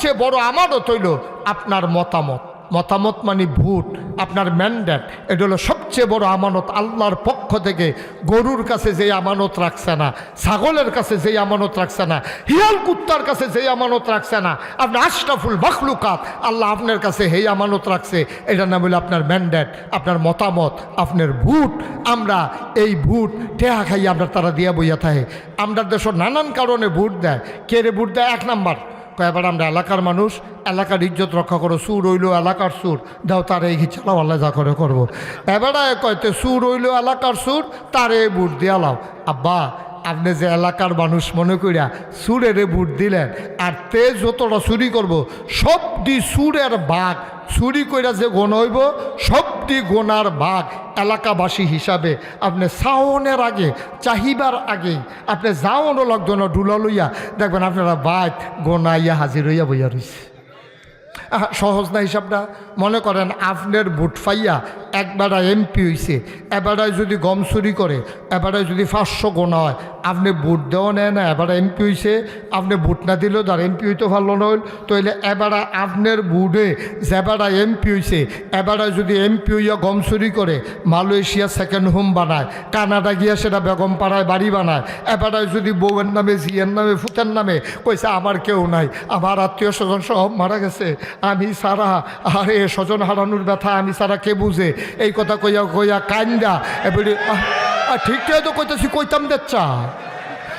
সবচেয়ে বড় আমানত হইল আপনার মতামত। মতামত মানে ভোট, আপনার ম্যান্ডেট এটা হলো সবচেয়ে বড় আমানত আল্লাহর পক্ষ থেকে। গরুর কাছে যেই আমানত রাখছে না, ছাগলের কাছে যেই আমানত রাখছে না, হিয়াল কুত্তার কাছে যেই আমানত রাখছে না আপনার আশরাফুল মখলুকাত, আল্লাহ আপনার কাছে হেই আমানত রাখছে এটা না বলে আপনার ম্যান্ডেট আপনার মতামত, আপনার ভোট। আমরা এই ভোট টেহা খাই আমরা তারা দিয়া বইয়া থাকে আমরা দেশের নানান কারণে ভোট দেয়। কে রে ভোট দেয়? এক নাম্বার। কয় এবার আমরা এলাকার মানুষ, এলাকার ইজ্জত রক্ষা করো, সুর রইল এলাকার সুর। দাও তার এই চালাও, আল্লাহ যা করে করব। এবারে কয়তে সুর রইল এলাকার সুর, তার এই বুট দিয়ে আলাও আব্বা আপনি যে এলাকার মানুষ মনে করিয়া সুরেরে বুট দিলেন আর তে যতটা চুরি করব সবটি সুরের বাঘ। চুরি কইরা যে গোন হইব সবটি গোনার ভাগ এলাকাবাসী হিসাবে। আপনি সাওনের আগে চাহিবার আগে আপনি যাওয়ানো লাগতো না ডুলা লইয়া দেখবেন আপনারা বাইক গোনা ইয়া হাজির হইয়া বইয়া আহা, সহজ না হিসাবটা। মনে করেন আপনার বুট ফাইয়া একবারা এমপি হইছে এবারায় যদি গম চুরি করে এবারায় যদি পাঁচশো গোনা হয়, আপনি ভোট দেওয়া নেয় না, এবারে এমপি হইছে, আপনি ভোট না দিলেও তার এমপি হইতে ভালো নইল তাইলে এবারা আপনার বুটে যেবারা এমপি হইছে এবারায় যদি এমপি হইয়া গম চুরি করে, মালয়েশিয়া সেকেন্ড হোম বানায়, কানাডা গিয়া সেটা বেগম পাড়ায় বাড়ি বানায় এবারায় যদি বউয়ের নামে জিয়ের নামে, ফুতের নামে, কইছে আমার কেউ নাই, আমার আত্মীয় স্বজন সব মারা গেছে আমি সারা, আরে স্বজন হারানোর ব্যথা, আমি সারা কে বুঝে? এই কথা কইয়া কইয়া কান্দা এবারে ঠিকঠাক তো কইতেছি, কইতাম দেখছা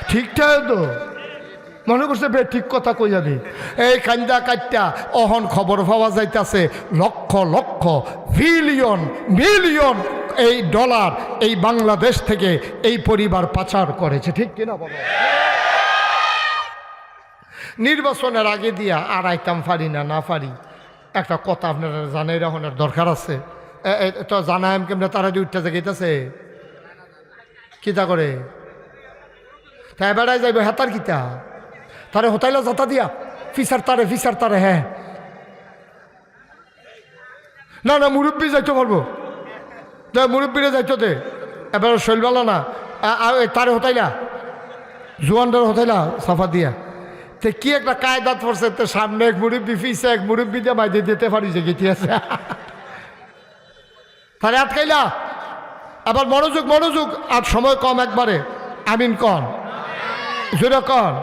ঠিকঠাক তো। মনে করছে, বে, ঠিক কথা কই যাবি এই কান্দা কাটটা অহন খবর পাওয়া যাইতাছে, লক্ষ লক্ষ, বিলিয়ন মিলিয়ন এই ডলার এই বাংলাদেশ থেকে এই পরিবার পাচার করেছে। ঠিক কিনা বলো? নির্বাচনের আগে দিয়া আর আইতাম পারি না না পারি। একটা কথা আপনারা জানাই রাখনের দরকার আছে। তো জানাম কেমনে? তারা যে উঠতে গেতেছে কিতা করে? তাই বেড়ায় যাইব, হেতার কিতা? তারে হোতাইলা যাতা দিয়া? ফিসার তারে ফিসার তারে হ্যাঁ। না না, মুরব্বী যাইতে পারব। না মুরব্বীরে যাইতো দে। এবার শৈলবালা না। তারে হোতাইলা? জুয়ানটার হোতাইলা? সাফা দিয়া। তে কি একটা কায়দাত পড়ছে? তো সামনে এক মুরব্বী ফিসে এক মুরব্বী দিয়ে মাইতে দিতে পারি যে গেটি আছে তারে আটকাইলা আবার মনোযোগ মনোযোগ আর সময় কম একবারে। আমিন কন। জোরে কন।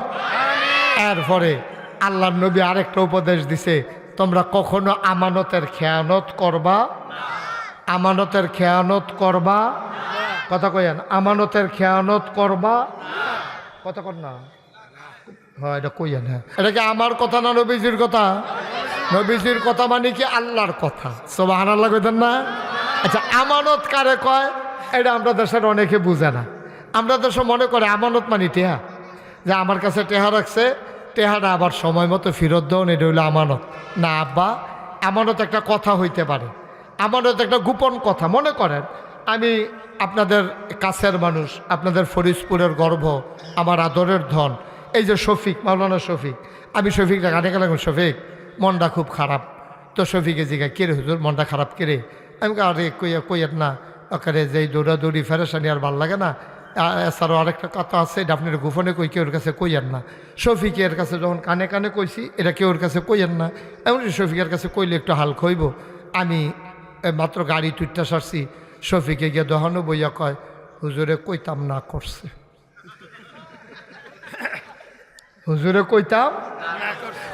এরপরে আল্লাহ নবী আরেকটা উপদেশ দিছে, তোমরা কখনো আমানতের খেয়ানত করবা? আমানতের খেয়ানত করবা? কথা কইয়ান, আমানতের খেয়ানত করবা? কথা কর না। হ্যাঁ এটা কইয়ান হ্যাঁ। এটা কি আমার কথা না নবীজির কথা? নবীজির কথা মানে কি আল্লাহর কথা? সব আনাল্লাহ কইতেন না? আচ্ছা আমানত কারে কয়? এটা আমরা দেশের অনেকে বুঝে না। আমরা দেশে মনে করে আমানত মানে টেহা। যে আমার কাছে টেহা রাখছে, টেহাটা আবার সময় মতো ফেরত দেওয়া এটা হইল আমানত। না, আব্বা, আমানত একটা কথা হইতে পারে। আমানত একটা গোপন কথা। মনে করেন, আমি আপনাদের কাছের মানুষ, আপনাদের ফরিদপুরের গর্ব, আমার আদরের ধন এই যে শফিক, মাওলানা শফিক, আমি শফিকটা গানে গেলাম শফিক, মনটা খুব খারাপ। তো শফিকে জিগা, কে রে হুজুর, মনটা খারাপ কে রে? আমি আরে কইয়া কইয়ার না ওখানে যেই দৌড়াদৌড়ি, ফেরেশানি আর ভালো লাগে না। এছাড়াও আরেকটা কথা আছে, এটা আপনার গোপনে কই, কেউর কাছে কইয়েন না। শফিকের কাছে যখন কানে কানে কইছি, এটা কেউর কাছে কইয়েন না। এমন শফিকের কাছে কইলে একটু হাল খইব আমি মাত্র গাড়ি তুইটা সারছি, শফিকে গিয়ে দহানো বইয়া কয়, হুজুরে, কইতাম না করছে। হুজুরে কইতাম,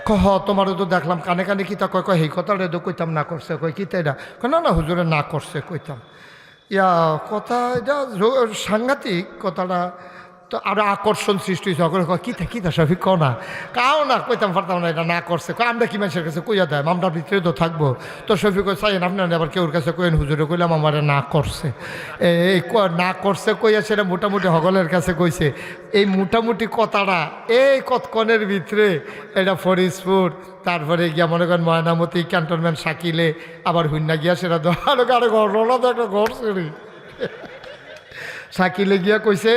কহ, তোমারও তো দেখলাম, কানে কানে কিতা কয় কয় সেই কথাটা তো কইতাম, না করছে, কয় কিতা তাই না না না, হুজুরে না করছে, কইতাম। ইয়া, কথা এটা সাংঘাতিক কথাটা তো আরও আকর্ষণ সৃষ্টি হয়েছে কয়, কিতা কিতা, সফিক, কও না? কাও না, কইতাম পারতাম না, এটা না করছে। আমরা কি মানুষের কাছে কইয়া দেয়? আমরা ভিতরে তো থাকব? তো শফিক চাইন আপনার আবার কেউর কাছে কইন হুজুরে কইলাম আমার না করছে। এই ক- না করছে কইয়া সেটা মোটামুটি হগলের কাছে কইছে। এই মোটামুটি কথাটা এই কতক্ষণের ভিতরে, এটা ফরিদপুর তারপরে গিয়া মনে করেন ময়নামতি, ক্যান্টনমেন্ট সাকিলে আবার হুন্না গিয়া সেটা কারও ঘটনা তো একটা ঘটছে রে। সাকিলে গিয়া কইছে,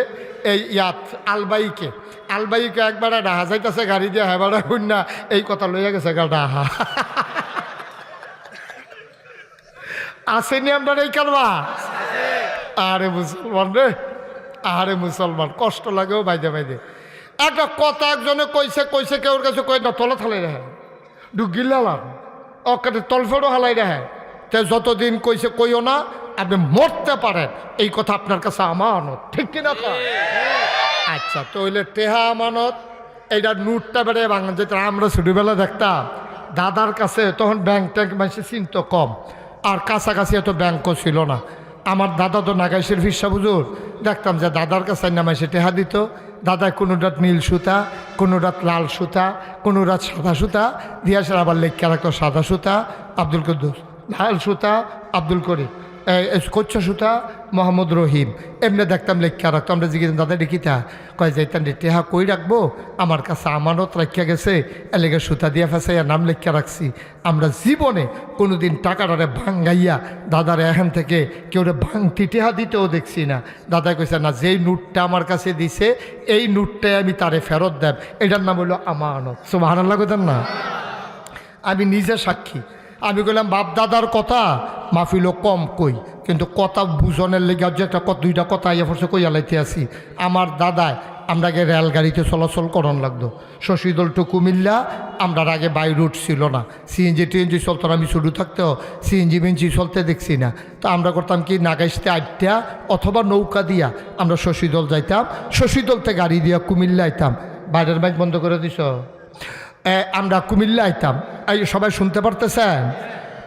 এই ইয়াত আলবাইকে আলবাইকে একবার ডাহা যাইতেছে, গাড়ি দিয়ে হেবার হুন্না এই কথা লইয়া গেছে গা ডাহা। আসেনি আমরা এই কারবা আরে মুসলমান রে আরে মুসলমান কষ্ট লাগেও বাইদে বাইদে। একটা কথা একজনে কইছে কইছে কেউর কাছে কই না তলা থালে রে ডুগিলালাম অকাতে তলফেরও হালাই রাখে তে যতদিন কইছে, কইও না আপনি মরতে পারেন। এই কথা আপনার কাছে আমানত। ঠিক কিনা তো আচ্ছা তো হইলে টেহা আমানত। এইটা নোটটা বেড়ে বাংলা যেটা আমরা ছোটোবেলা দেখতাম। দাদার কাছে তখন ব্যাংক ট্যাঙ্ক মানুষের চিন্ত কম। আর কাছাকাছি এত ব্যাংকও ছিল না। আমার দাদা তো নাগাইশের বুঝুর দেখতাম যে দাদার কাছে নামাইছে টেহা দিত। দাদা কোনো রাত নীল সুতা, কোনো রাত লাল সুতা, কোনো রাত সাদা সুতা। দিয়া আবার লেখা রাখতো সাদা সুতা, আব্দুল কুদ্দুস লাল সুতা, আব্দুল করিম। কচ্ছা সুতা মোহাম্মদ রহিম। এমনি দেখতাম লেখা রাখতো, আমরা জিজ্ঞেস দাদা দেখিতা কয় যাইতাম টেহা কই রাখব? আমার কাছে আমানত রাখিয়া গেছে, এলেগে সুতা দিয়া ফেসাইয়া নাম লেখা রাখছি। আমরা জীবনে কোনোদিন টাকাটারে ভাঙ্গাইয়া দাদার এখান থেকে কেউ ভাঙতি টেহা দিতেও দেখছি না। দাদা কইছে, না, যেই নোটটা আমার কাছে দিছে, এই নোটটাই আমি তারে ফেরত দেব। এটার নাম হলো আমানত। সো ভালো লাগতেন না। আমি নিজে সাক্ষী। আমি কইলাম, বাপ দাদার কথা মাফিলো কম কই, কিন্তু কথা বুঝনের লেগে যে একটা কত দুইটা কথা ইয়ে ফসে কইয়া লাইতে আসি আমার দাদায় আমরাকে রেলগাড়িতে চলাচল করন লাগতো। শশীদল টু কুমিল্লা আমরা আগে বাই রুট ছিল না। সিএনজি টিএনজি চলতো আমি শুরু থাকতেও সিএনজি মিএনজি চলতে দেখছি না। তো আমরা করতাম কি, নাগাইশতে আটটা অথবা নৌকা দিয়া আমরা শশীদল যাইতাম। শশীদলতে গাড়ি দিয়া কুমিল্লা আইতাম। বাইরের বাইক বন্ধ করে দিছ? আমরা কুমিল্লা আইতাম। এই সবাই শুনতে পারতেছেন?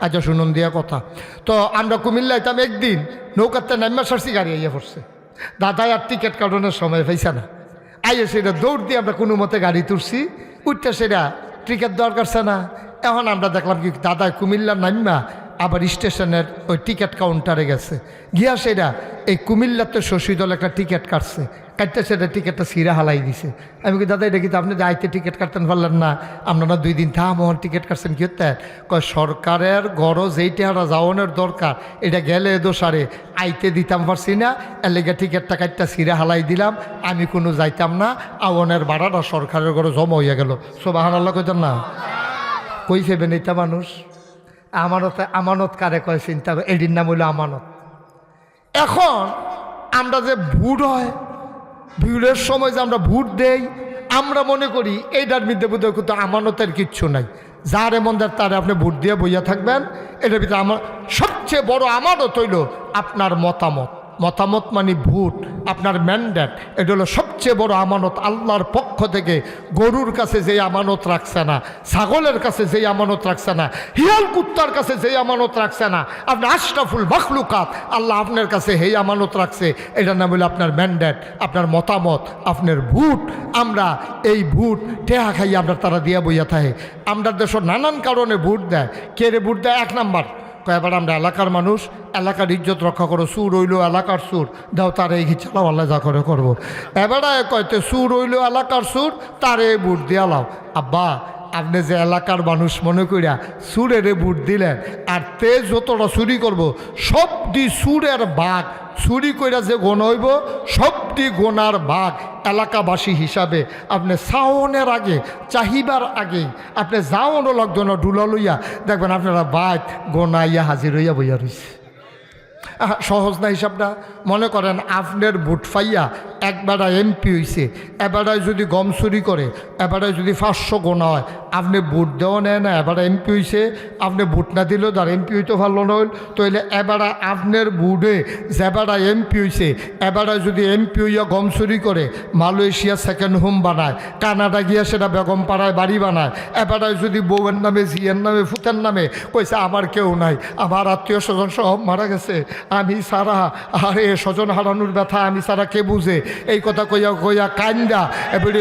আচ্ছা শুনুন দিয়া কথা। তো আমরা কুমিল্লা আইতাম একদিন, নৌকাতে নাম্যা সারছি, গাড়ি আইয়া পড়ছে। দাদা আর টিকিট কাটানোর সময় পাইছে না। আইয়ে সেটা দৌড় দিয়ে আমরা কোনো মতে গাড়ি তুলছি, উঠতে সেটা টিকিট দরকার না। এখন আমরা দেখলাম কি দাদা কুমিল্লার নাম্বা আবার স্টেশনের ওই টিকিট কাউন্টারে গেছে। গিয়া সেটা এই কুমিল্লাতে শশী দল একটা টিকিট কাটছে। কাটতে সেটা টিকিটটা সিরা হালাই দিছে। আমি কি দাদা, এটা কিন্তু আপনি আইতে টিকিট কাটতেন পারলেন না, আপনারা দুই দিন থাম আমার টিকিট কাটছেন কি হতে কয়, সরকারের গরজ এইটা হারা যাওয়ানোর দরকার, এটা গেলে দোষারে আইতে দিতাম পারছি না, এর লেগে টিকিটটা কাটটা সিরা হালাই দিলাম, আমি কোনো যাইতাম না, আওয়ানের ভাড়াটা সরকারের ঘরে জমা হইয়া গেল। সোবাহান আল্লাহ কইতেন না। কই ফেবেন এটা মানুষ? আমানত আমানত কারে কয় চিন্তা এটির নাম হইল আমানত। এখন আমরা যে ভুট হয় ভিড়ের সময় যে আমরা ভুট দেই, আমরা মনে করি এইটার মধ্যে বোধহয় কিন্তু আমানতের কিচ্ছু নাই। যার এমন দেয় তারে আপনি ভোট দিয়ে বইয়া থাকবেন। এটার ভিতরে আমার সবচেয়ে বড় আমানত হইল আপনার মতামত। মতামত মানে ভোট আপনার ম্যান্ডেট। এটা হলো সবচেয়ে বড় আমানত আল্লাহর পক্ষ থেকে। গরুর কাছে যেই আমানত রাখছে না, ছাগলের কাছে যেই আমানত রাখছে না, হিয়াল কুত্তার কাছে যেই আমানত রাখছে না, আপনি আশরাফুল মখলুকাত, আল্লাহ আপনার কাছে হেই আমানত রাখছে। এটার নাম হলো আপনার ম্যান্ডেট, আপনার মতামত, আপনার ভোট আমরা এই ভোট টেহা খাইয়ে আমরা তারা দিয়া বইয়া থাকে আমরা দেশের নানান কারণে ভোট দেয়। কে রে ভোট দেয়? এক নাম্বার। এবার আমরা এলাকার মানুষ, এলাকার ইজ্জত রক্ষা করো, সুর রইল এলাকার সুর। দাও তার এই চালাও, আল্লাহ যা করে করব। এবারে কয়তে সুর রইল এলাকার সুর, তার এই বুট দিয়ে লাও। আব্বা, আপনি যে এলাকার মানুষ, মনে করিয়া সুরের বুট দিলেন, আর তেজ যতটা চুরি করব, সবটি সুরের বাঘ চুরি কইরা যে গোন হইব, সবটি গোনার বাঘ এলাকাবাসী হিসাবে আপনি সাওনের আগে, চাহিবার আগে, আপনি যাওয়ানো লাগতো না ডুলা লইয়া, দেখবেন আপনারা বাইক গোনাইয়া হাজির হইয়া বইয়া রইছে। সহজ না হিসাবটা? মনে করেন আপনার বুট ফাইয়া একবারা এমপি হইছে এবারায় যদি গম চুরি করে এবারায় যদি পাঁচশো গোনা হয় আপনি ভোট দেওয়া নেয় না, এবারে এমপি হইছে, আপনি ভোট না দিলেও তার এমপি হইতে ভালো নইল তাইলে এবারা আপনার বুটে যেবারা এমপি হইছে এবারায় যদি এমপি হইয়া গম চুরি করে মালয়েশিয়া সেকেন্ড হোম বানায়, কানাডা গিয়া সেটা বেগম পাড়ায় বাড়ি বানায় এবারায় যদি বউয়ের নামে জিয়ের নামে, ফুতের নামে কইছে, আমার কেউ নাই, আমার আত্মীয় স্বজন সব মারা গেছে, আমি সারা, আরে স্বজন হারানোর ব্যথা, আমি সারা কে বুঝে? এই কথা কইয়া কইয়া কান্দা এবারে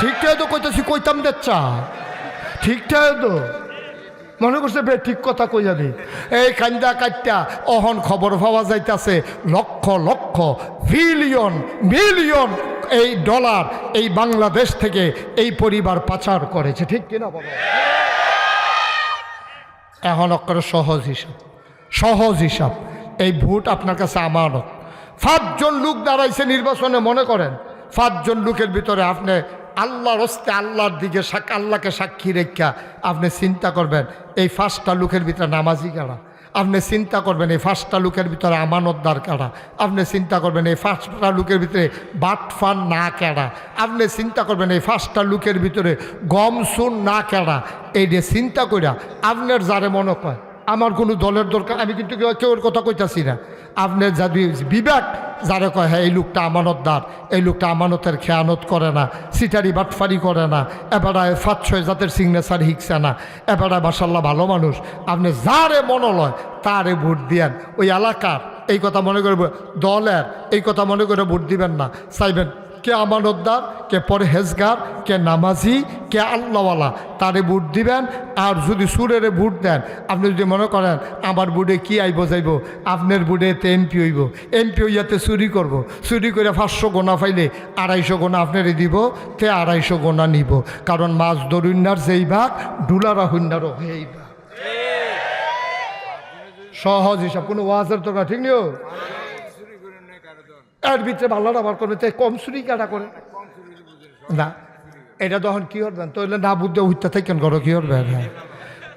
ঠিকঠাক তো কইতেছি, কইতাম দেখছা ঠিকঠাক তো। মনে করছে, বে, ঠিক কথা কই যাবি এই কান্দা কাটটা অহন খবর পাওয়া যাইতাছে, লক্ষ লক্ষ, বিলিয়ন, মিলিয়ন এই ডলার এই বাংলাদেশ থেকে এই পরিবার পাচার করেছে। ঠিক কিনা বাবা? এখন অক্ষরে সহজ হিসাব সহজ হিসাব। এই ভোট আপনার কাছে আমানত। পাঁচজন লোক দাঁড়াইছে নির্বাচনে, মনে করেন? পাঁচজন লোকের ভিতরে আপনি আল্লাহর হস্তে আল্লাহর দিকে আল্লাহকে সাক্ষী রেখা আপনি চিন্তা করবেন, এই ফার্স্টটা লোকের ভিতরে নামাজি কারা? আপনি চিন্তা করবেন, এই পাঁচটা লোকের ভিতরে আমানতদার কেডা আপনি চিন্তা করবেন, এই ফার্স্টটা লোকের ভিতরে বাটফান না কেডা আপনি চিন্তা করবেন, এই পাঁচটা লোকের ভিতরে গম সুন না কেডা এই যে চিন্তা কইরা আপনার যারে মনে কয় আমার কোনো দলের দরকার, আমি কিন্তু কেউ কেউর কথা কইতাছি না। আপনার যদি বিবেক যারা কয় হ্যাঁ এই লোকটা আমানতদার, এই লোকটা আমানতের খেয়ানত করে না, সিটারি বাটফারি করে না, এবারে ফাত ছয় জাতের সিগনেচার হিকছে না, এবারে মাসাল্লাহ ভালো মানুষ। আপনি যারে মনলয় তারে ভোট দিয়েন। ওই এলাকার, এই কথা মনে করে দলের, এই কথা মনে করে ভোট দিবেন না। চাইবেন কে আমানতদার, কে পরহেজগার, কে নামাজি, কে আল্লাহওয়ালা। তারে বুট দিবেন, আর যদি সুরেরে বুট দেন, আপনি যদি মনে করেন, আমার বুড়ে কি আইব যাইব? আপনার বুড়ে তে এমপি হইব। এমপি হইয়াতে চুরি করব। চুরি করে পাঁচশো গোনা পাইলে আড়াইশো গোনা আপনারে দিব, তে আড়াইশো গোনা নিব। কারণ মাছ দরুন্যার যেই ভাগ, ডুলারা হইনারও এই ভাগ। সহজ হিসাব। কোনো ওয়াজের তো ঠিক নিও এর ভিতরে ভালো আবার করবে, তাই কম চুরি কাটা করে। না, এটা তখন কি করবেন? তাহলে না বুদ্ধে হইতে থাকেন করো কি করবেন? হ্যাঁ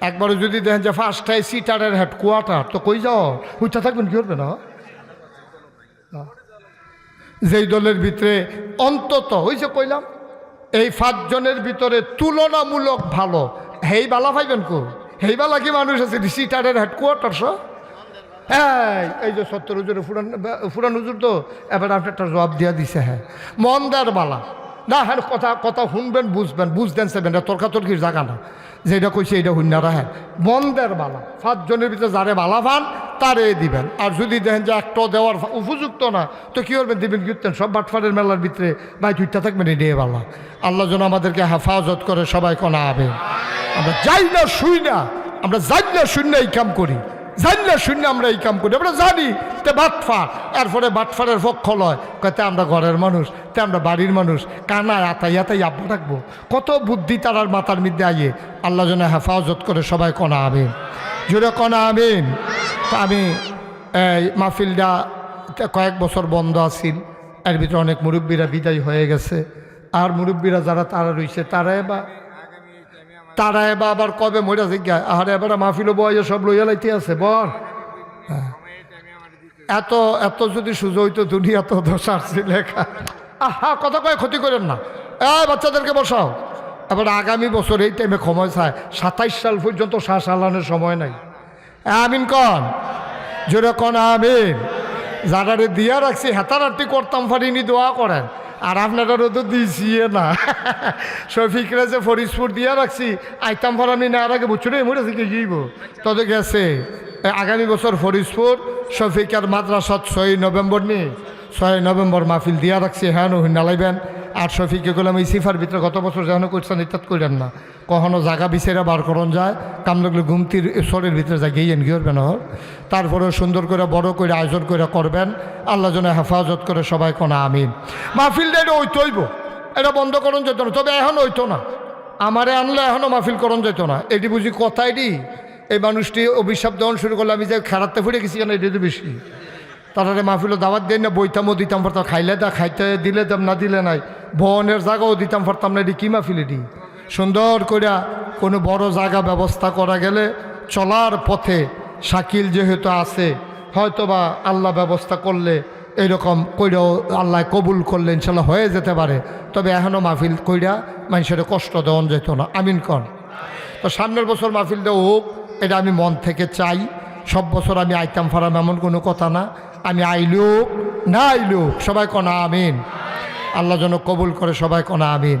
একবারে যদি দেখেন যে ফার্স্টটাই সিটারের হেড কোয়ার্টার তো কই যাও? হইতে থাকবেন, কি করবে না। যেই দলের ভিতরে অন্তত, ওই যে কইলাম, এই পাঁচজনের ভিতরে তুলনামূলক ভালো। হেই বালা পাইবেন কো? হেই বালা কি মানুষ আছে সিটারের হেড কোয়ার্টার সব হ্যাঁ এই যে সত্তর হুজুরে ফুরান ফুরান হুজুর তো, এবার আপনি একটা জবাব দিয়া দিছে হ্যাঁ মন্দার বালা। না হ্যাঁ কথা কথা শুনবেন, বুঝবেন, বুঝতেন সেবেন তর্কাতর্কির জায়গা না। যেটা কইছে এটা হুন্যারা হ্যাঁ মন্দের বালা। পাঁচজনের ভিতরে যারে বালা পান, তারে দিবেন। আর যদি দেখেন যে একটা দেওয়ার উপযুক্ত না, তো কী করবেন, দিবেন কীর্তেন? সব বাটফারের মেলার ভিতরে ভাই তুইটা থাকবেন, এটাই বালা। আল্লাহ যেন আমাদেরকে হেফাজত করে, সবাই কোনা হবে আমরা যাই না, শুই না। আমরা যাই না, শুই এই কাম করি। জানি না শূন্য আমরা এই কাম করি। আমরা জানি তে বাটফার এরপরে বাটফারের পক্ষ লয়। কতে আমরা ঘরের মানুষ, তে আমরা বাড়ির মানুষ। কানায় আতাই আতাই আব্বা রাখব কত বুদ্ধি তারার মাথার মধ্যে আইয়ে। আল্লাহ যেন হেফাজত করে সবাই কনা আবেন জুড়ে কনা আবেন তা আমি, এই মাহফিলটা কয়েক বছর বন্ধ আছিল। এর ভিতরে অনেক মুরব্বীরা বিদায় হয়ে গেছে। আর মুরব্বীরা যারা তারা রয়েছে, তারাই এবার তারা এবার আবার কবে মরে জিজ্ঞা আর এবার মাহফিল বয়ে সব লইয়া লাইতে আছে, বল। হ্যাঁ। এত এত যদি সুযোগ হইতো দুনিয়া তো দশার লেখা আহা, কথা কয়ে ক্ষতি করেন না। এ বাচ্চাদেরকে বসাও। এবার আগামী বছর এই টাইমে সময় চায়। সাতাইশ সাল পর্যন্ত শ্বাস আলানোর সময় নাই। আমিন কন? জোরে কন আমিন। যারারে দিয়া রাখছি হেতারাটি করতাম ফারিনি দোয়া করেন। আর আপনারা তো দিয়েছি না। শফিকরা যে ফরিদপুর দিয়ে রাখছি, আইতাম ফারামি না আর আগে বছরে মরেছি কি গিয়েব তবে গেছে। আগামী বছর ফরিদপুর শফিকার মাদ্রাসাত ছয় নভেম্বর নিয়ে ছয় নভেম্বর মাহফিল দিয়া রাখছি হ্যাঁ নালাইবেন। আর শফিকে গেলাম এই সিফার ভিতরে গত বছর যেন করছেন ইত্যাদ করেন না। কখনো জায়গা বিছেরা বার করন যায় কাম লাগলে ঘুমতির শরীর ভিতরে যা গিয়ে এন গিয়ে না তারপরে সুন্দর করে, বড় করে, আয়োজন করে করবেন। আল্লাহ যেন হেফাজত করে সবাই কোনা, আমিন। মাহফিলটা এটা ওইতো হইব। এটা বন্ধ করন যেত না, তবে এখন হইতো না। আমারে আনলে এখনও মাহফিল করন যেত না। এটি বুঝি কথাই এই মানুষটি অভিশাপ দেওয়ান শুরু করলে আমি যে খেলাতে ফুটে গেছি কেন, এটি তো বেশি। তারা মাহফিলও দাওয়াত দেন না, বইতামও দিতাম পারতাম, খাইলে দা, খাইতে দিলে দাম, না দিলে নাই। বনের জায়গাও দিতাম পারতাম না, এটি কি মাহফিল এটি? সুন্দর করিয়া কোনো বড় জায়গা ব্যবস্থা করা গেলে চলার পথে শাকিল যেহেতু আছে হয়তো বা আল্লাহ ব্যবস্থা করলে এইরকম কইরাও আল্লাহ কবুল করলে ইনশাল্লাহ হয়ে যেতে পারে। তবে এখনও মাহফিল কইরা মানুষের কষ্ট দেওয়া যেত না। আমিন কন। তো সামনের বছর মাহফিল দেওয়া হোক, এটা আমি মন থেকে চাই। সব বছর আমি আইতাম ফারাম, এমন কোনো কথা না। আমি আইলুক না আইলুক সবাই কনা আমিন। আল্লাহ যেন কবুল করে সবাই কনা আমিন।